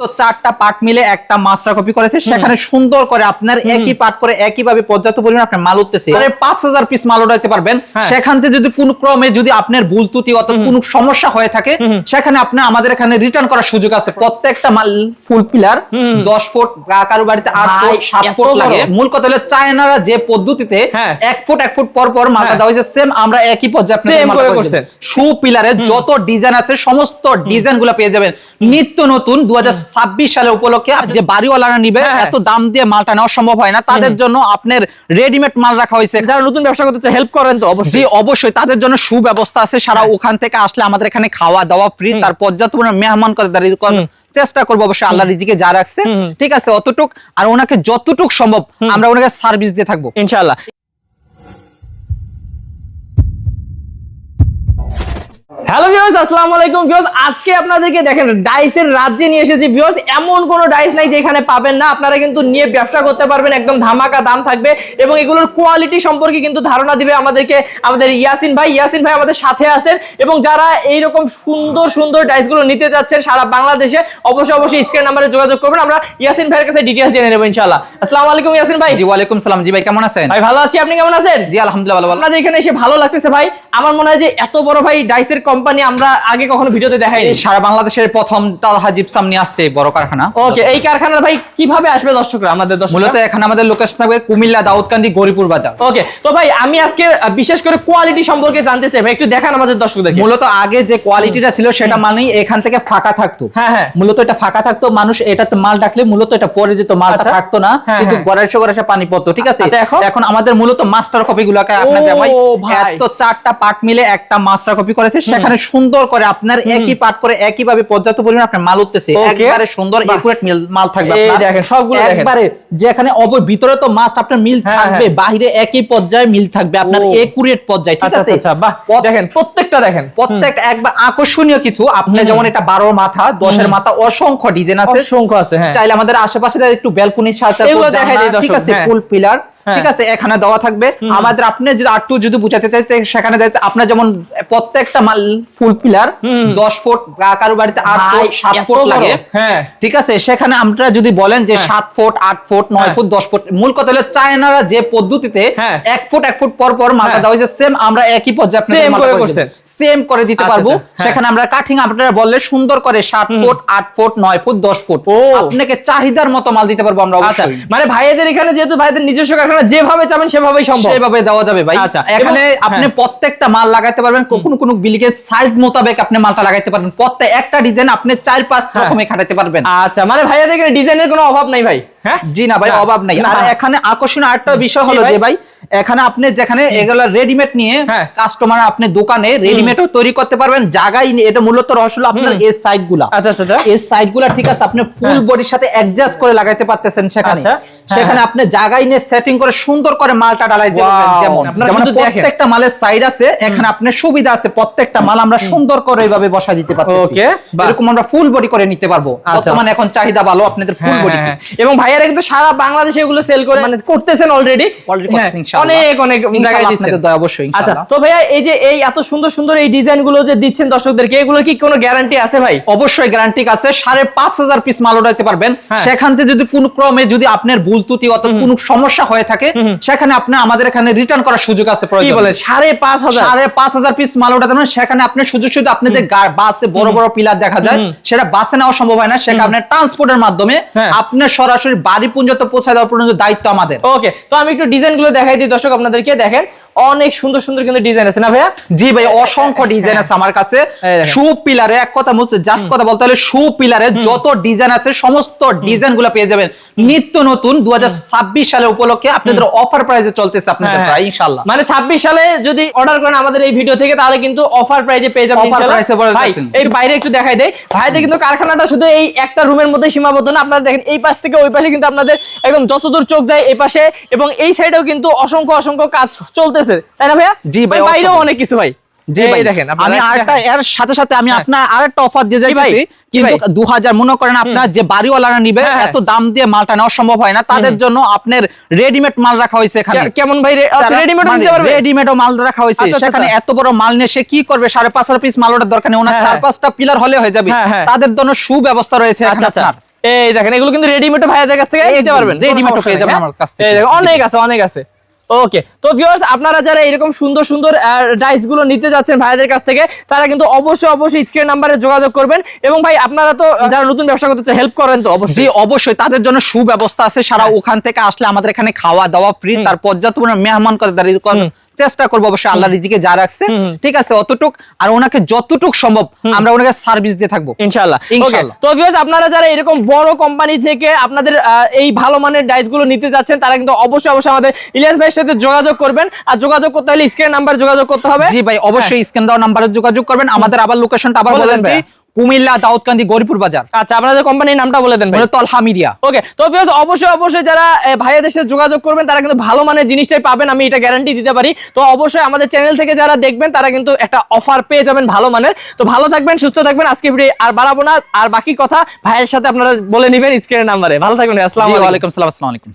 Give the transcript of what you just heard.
তো চারটা পার্ট মিলে একটা মাস্টার কপি করেছে। সেখানে সুন্দর করে আপনার একই পার্ট করে একই ভাবে পর্যাপ্ত পরিমাণ আপনার মাল উঠতেছে। মানে পাঁচ হাজার পিস মাল উঠাইতে পারবেন। হ্যাঁ। সেখান থেকে যদি কোন ক্রমে যদি আপনার ভুল ত্রুটি অথবা কোনো সমস্যা হয়ে থাকে সেখানে আপনি আমাদের এখানে রিটার্ন করার সুযোগ আছে। প্রত্যেকটা মাল ফুল পিলার দশ ফুট কারও বাড়িতে আট ফুট সাত ফুট লাগে। মূল কথা হলো চায়নারা যে পদ্ধতিতে হ্যাঁ। এক ফুট এক ফুট পর পর মালটা হ্যাঁ। দেওয়া হয়েছে সেম আমরা একই। দেব। শু পিলারের যত ডিজাইন আছে সমস্ত ডিজাইনগুলো পেয়ে যাবেন। নিত্য নতুন দু হাজার সালে উপলক্ষে যে বাড়িওয়ালারা নিবে হ্যাঁ। এত দাম দিয়ে মালটা নেওয়া সম্ভব হয় না। তাদের জন্য আপনার রেডিমেড মাল রাখা হয়েছে। যারা নতুন ব্যবসা করতে চায় হেল্প করেন তো অবশ্যই। অবশ্যই। তাদের জন্য সুব্যবস্থা আছে। সারা হ্যাঁ। ওখান থেকে আসলে আমাদের এখানে খাওয়া দাওয়া ফ্রি তার পর্যাপ্ত পরিমাণ মেহমান করে দাঁড়িয়ে চেষ্টা করব অবশ্যই আল্লাহ রিজিকে যা রাখছে। ঠিক আছে অতটুক। আর ওনাকে যতটুক সম্ভব আমরা ওনাকে সার্ভিস দিয়ে থাকব। ইনশাআল্লাহ। হ্যালো ভিউয়ার্স আসসালামু আলাইকুম। ভিউয়ার্স আজকে আপনাদেরকে দেখেন ডাইসের রাজ্যে নিয়ে এসেছি। ভিউয়ার্স এমন কোনো ডাইস নাই যেখানে পাবেন না। আপনারা কিন্তু নিয়ে ব্যবসা করতে পারবেন একদম ধামাকা দাম থাকবে এবং এগুলোর কোয়ালিটি সম্পর্কে কিন্তু ধারণা দিবে আমাদেরকে আমাদের ইয়াসিন ভাই। ইয়াসিন ভাই আমাদের সাথে আছেন এবং যারা এইরকম সুন্দর সুন্দর ডাইসগুলো নিতে যাচ্ছেন সারা বাংলাদেশে অবশ্যই অবশ্যই স্ক্রিন নাম্বারে যোগাযোগ করবেন। আমরা ইয়াসিন ভাইয়ের কাছে ডিটেইলস জেনে নেব ইনশাআল্লাহ। আসসালামু আলাইকুম ইয়াসিন ভাই। জি ওয়ালাইকুম সালাম। জি ভাই কেমন আছেন? ভাই ভালো আছি। আপনি কেমন আছেন? জি আলহামদুলিল্লাহ ভালো ভালো। আপনাদের এখানে এসে ভালো লাগতেছে ভাই। আমার মনে হয় যে এত বড় ভাই ডাইসের কোম্পানি আমরা আগে কখনো ভিডিওতে দেখাইনি। সারা বাংলাদেশের প্রথম তালহা জিপসাম নিয়ে আসছে এই বড় কারখানা। ওকে এই কারখানার ভাই কীভাবে আসবে দর্শকরা আমাদের দর্শক মূলত এখানে আমাদের লোকেশন থাকবে কুমিল্লা দাউদকান্দি গরিপুর বাজার। ওকে তো ভাই আমি আজকে বিশেষ করে কোয়ালিটি সম্পর্কে জানতে চাই। ভাই একটু দেখান আমাদের দর্শকদেরকে। মূলত আগে যে কোয়ালিটিটা ছিল সেটা মানে এখান থেকে ফাঁকা থাকতো। হ্যাঁ, হ্যাঁ। মূলত এটা ফাঁকা থাকতো মানুষ এটাতে মাল ডাকলে মূলত এটা পরে যেত মালটা আচ্ছা। থাকতো না হ্যাঁ, কিন্তু হ্যাঁ। গড়াইশো গড়াইশো পানি পড়তো ঠিক আছে? আচ্ছা, এখন? এখন আমাদের মূলত মাস্টার কপি গুলাকে আপনার ভাই। এত চারটা পার্ট মিলে একটা মাস্টার কপি করেছে সেখানে সুন্দর করে আপনার একই পার্ট করে একই ভাবে পর্যাপ্ত পরিমাণ আপনার মাল উঠতেছে। একবারে সুন্দর। একুরেট মাল থাকবে এই দেখেন, সবগুলো দেখেন। একবারে যেখানে অব- ভিতরে তো মাস্ট আপনার মিল হ্যাঁ, থাকবে হ্যাঁ। বাইরে একই পর্যায়ে মিল থাকবে আপনার একুরেট পর্যায়ে ঠিক আচ্ছা আছে? আচ্ছা বাহ দেখেন প্রত্যেকটা দেখেন। প্রত্যেক একবার আকর্ষণীয় কিছু। আপনি যেমন এটা বারোর মাথা দশের মাথা অসংখ্য ডিজাইন আছে। অসংখ্য আছে হ্যাঁ। চাইলে আমাদের আশেপাশে একটু ব্যালকনি সাজা এগুলো দেখাই ঠিক আছে। ফুল পিলার হ্যাঁ। ঠিক আছে এখানে দেওয়া থাকবে আমাদের আপনি যদি আটটু যদি বুঝাতে চাইতে সেখানে আপনার যেমন প্রত্যেকটা মাল ফুল পিলার দশ ফুট কারও বাড়িতে আট ফুট সাত ফুট লাগে হ্যাঁ ঠিক আছে সেখানে আমরা যদি বলেন যে হ্যাঁ। সাত ফুট আট ফুট নয় হ্যাঁ। ফুট দশ ফুট মূল কথা হলো চায়নারা যে পদ্ধতিতে হ্যাঁ। এক ফুট এক ফুট পর পর হ্যাঁ। দেওয়া হয়েছে সেম আমরা একই পর্যায়ে। সেম করে দিতে আচ্ছা, পারব আচ্ছা, হ্যাঁ। সেখানে আমরা কাঠিং আপনারা বললে সুন্দর করে সাত ফুট আট ফুট নয় ফুট দশ ফুট ও। আপনাকে চাহিদার মতো মাল দিতে পারব আমরা আচ্ছা মানে ভাইয়াদের এখানে যেহেতু ভাইদের নিজস্ব কারখানা যেভাবে চাবেন সেভাবেই সম্ভব। সেভাবে দেওয়া যাবে ভাই। আচ্ছা, এখানে আপনি হ্যাঁ। প্রত্যেকটা মাল লাগাইতে পারবেন কোন কোন বিলিকের সাইজ মোতাবেক আপনি মালটা লাগাইতে পারবেন। প্রত্যেক একটা ডিজাইন আপনি চার পাঁচ হ্যাঁ। রকমে খাটাতে পারবেন। আচ্ছা মানে ভাইয়া দেখেন ডিজাইনের কোনো অভাব নাই ভাই। হ্যাঁ? জি না ভাই অভাব নাই। আর এখানে আকর্ষণীয় আরেকটা বিষয় হলো যে ভাই এখানে আপনি যেখানে এগুলো রেডিমেড নিয়ে হ্যাঁ। কাস্টমার আপনি দোকানে রেডিমেডও তৈরি করতে পারবেন। জায়গায় এটা মূলত রহস্য হলো আপনার এই আচ্ছা আচ্ছা আচ্ছা। এই ঠিক আছে আপনি ফুল হ্যাঁ। বডির সাথে অ্যাডজাস্ট করে লাগাইতে পারতেছেন সেখানে। হ্যাঁ, সেখানে আপনি জায়গায় নিয়ে সেটিং করে সুন্দর করে মালটা ডালাই দিতে পারবেন যেমন। যেমন প্রত্যেকটা মালের সাইড আছে এখানে আপনার সুবিধা আছে প্রত্যেকটা মাল আমরা সুন্দর করে এইভাবে বসা দিতে পারতেছি। এরকম আমরা ফুল বডি করে নিতে পারব। বর্তমানে এখন চাহিদা ভালো আপনাদের ফুল হ্যাঁ, বডি হ্যাঁ, হ্যাঁ। ভাইয়ারা কিন্তু সারা বাংলাদেশে এগুলো সেল করে মানে করতেছেন অলরেডি ইনশাআল্লাহ। অনেক অনেক জায়গায় দিচ্ছেন। অবশ্যই আচ্ছা তো ভাইয়া এই যে এই এত সুন্দর সুন্দর এই ডিজাইনগুলো যে দিচ্ছেন দর্শকদেরকে এগুলোর কি কোনো গ্যারান্টি আছে ভাই? অবশ্যই গ্যারান্টি আছে সাড়ে পাঁচ হাজার পিস মাল উঠাইতে পারবেন। হ্যাঁ। সেখান থেকে যদি কোন ক্রমে যদি আপনার ভুল ত্রুটি অথবা কোনো সমস্যা হয়ে থাকে সেখানে আপনি আমাদের এখানে রিটার্ন করার সুযোগ আছে প্রয়োজন বলেন? সাড়ে পাঁচ হাজার? সাড়ে পাঁচ হাজার পিস মাল উঠাতে পারবেন। সেখানে আপনি সুযোগ সুযোগ আপনাদের বাসে বড় বড় পিলার দেখা যায়। সেটা বাসে নেওয়া সম্ভব হয় না। সেটা আপনার ট্রান্সপোর্টের মাধ্যমে হ্যাঁ। আপনার সরাসরি বাড়ি পর্যন্ত পৌঁছায় দেওয়ার পর্যন্ত দায়িত্ব আমাদের। ওকে তো আমি একটু ডিজাইনগুলো দেখাই দিই দর্শক আপনাদেরকে দেখেন অনেক সুন্দর সুন্দর কিন্তু ডিজাইন আছে না ভাইয়া? জি ভাই অসংখ্য ডিজাইন আছে আমার কাছে। শু পিলারে এক কথা বলছে জাস্ট কথা বলতে হলে শু পিলারে যত ডিজাইন আছে সমস্ত ডিজাইনগুলো পেয়ে যাবেন। নিত্য নতুন দু সালে উপলক্ষে আপনাদের অফার প্রাইসে চলতেছে আপনাদের হ্যাঁ, প্রায় হ্যাঁ। ইনশাল্লাহ মানে ছাব্বিশ সালে যদি অর্ডার করেন আমাদের এই ভিডিও থেকে তাহলে কিন্তু অফার প্রাইজে পেয়ে যাবেন এ পড়ে ভাই এর বাইরে একটু দেখাই দেয় ভাইদের কিন্তু কারখানাটা শুধু এই একটা রুমের মধ্যে সীমাবদ্ধ না আপনারা দেখেন এই পাশ থেকে ওই পাশে কিন্তু আপনাদের একদম যতদূর চোখ যায় এই পাশে এবং এই সাইডেও কিন্তু অসংখ্য অসংখ্য কাজ চলতেছে। তাই না ভাইয়া? জি ভাই, বাইরেও অনেক কিছু ভাই। জি ভাই দেখেন আমি আরেকটা এর সাথে সাথে আমি। আপনার আরেকটা অফার দিয়ে কি যাইতেছি। কিন্তু দু হাজার মনে করেন আপনার যে বাড়িওয়ালারা নিবে। এত দাম দিয়ে মালটা নেওয়া সম্ভব হয় না। তাদের জন্য আপনার রেডিমেড মাল রাখা হয়েছে এখানে। কেমন ভাই রেডিমেড নিতে রেডিমেডও মাল রাখা হয়েছে। আচ্ছা, আচ্ছা, সেখানে আচ্ছা। এত বড় মাল নিয়ে সে কি করবে? সাড়ে পাঁচ পিস মাল ওটার দরকার নেই। ওনার হ্যাঁ, চার হ্যাঁ। পাঁচটা পিলার হলে হয়ে যাবে। হ্যাঁ। তাদের জন্য সুব্যবস্থা রয়েছে আচ্ছা আচ্ছা। এই দেখেন এগুলো কিন্তু রেডিমেড ভাইয়াদের কাছ থেকে নিতে পারবেন ready-made পেয়ে যাবেন? আমার কাছ থেকে। এই দেখেন, অনেক আছে অনেক আছে ওকে তো ভিউয়ার্স আপনারা যারা এরকম সুন্দর সুন্দর ডাইসগুলো নিতে যাচ্ছেন ভাইয়াদের কাছ থেকে তারা কিন্তু অবশ্যই অবশ্যই স্ক্রিন নাম্বারে যোগাযোগ করবেন এবং ভাই আপনারা তো যারা নতুন ব্যবসা করতে চান হেল্প করেন তো জি অবশ্যই অবশ্যই তাদের জন্য সুব্যবস্থা আছে সারা হ্যাঁ। ওখান থেকে আসলে আমাদের এখানে খাওয়া দাওয়া ফ্রি তার পর্যাপ্ত মেহমান করে দাঁড়িয়ে। চেষ্টা করব অবশ্যই আল্লাহ রিজিকে যা রাখছে। ঠিক আছে অতটুক আর ওনাকে যতটুক সম্ভব আমরা ওনাকে সার্ভিস দিয়ে থাকব। ইনশাআল্লাহ। ইনশাআল্লাহ। তো ভিউয়ার্স আপনারা যারা এরকম বড় কোম্পানি থেকে আপনাদের আহ, এই ভালো মানের ডাইসগুলো নিতে যাচ্ছেন তারা কিন্তু অবশ্যই অবশ্যই আমাদের ইলিয়াস ভাইয়ের সাথে যোগাযোগ করবেন। আর যোগাযোগ করতে হলে স্ক্রিন নাম্বার যোগাযোগ করতে হবে। জি ভাই অবশ্যই স্ক্যান দেওয়া নাম্বারে যোগাযোগ করবেন। আমাদের আবার লোকেশনটা আবার বলেন দিই কুমিল্লা দাউদকান্দি গরিপুর বাজার। আচ্ছা আপনাদের কোম্পানির নামটা বলে দেন তলহা মিডিয়া ওকে তো ভিউয়ার্স অবশ্যই অবশ্যই যারা ভাইয়াদের সাথে যোগাযোগ করবেন তারা কিন্তু ভালো মানের জিনিসটাই পাবেন আমি এটা গ্যারান্টি দিতে পারি। তো অবশ্যই আমাদের চ্যানেল থেকে যারা দেখবেন তারা কিন্তু একটা অফার পেয়ে যাবেন ভালো মানের। তো ভালো থাকবেন সুস্থ থাকবেন আজকে ভিডিও আর বাড়াবো না। আর বাকি কথা ভাইয়ের সাথে আপনারা বলে নেবেন স্ক্রিনের নাম্বারে ভালো থাকবেন আসসালামু আলাইকুম। আসসালামু আলাইকুম।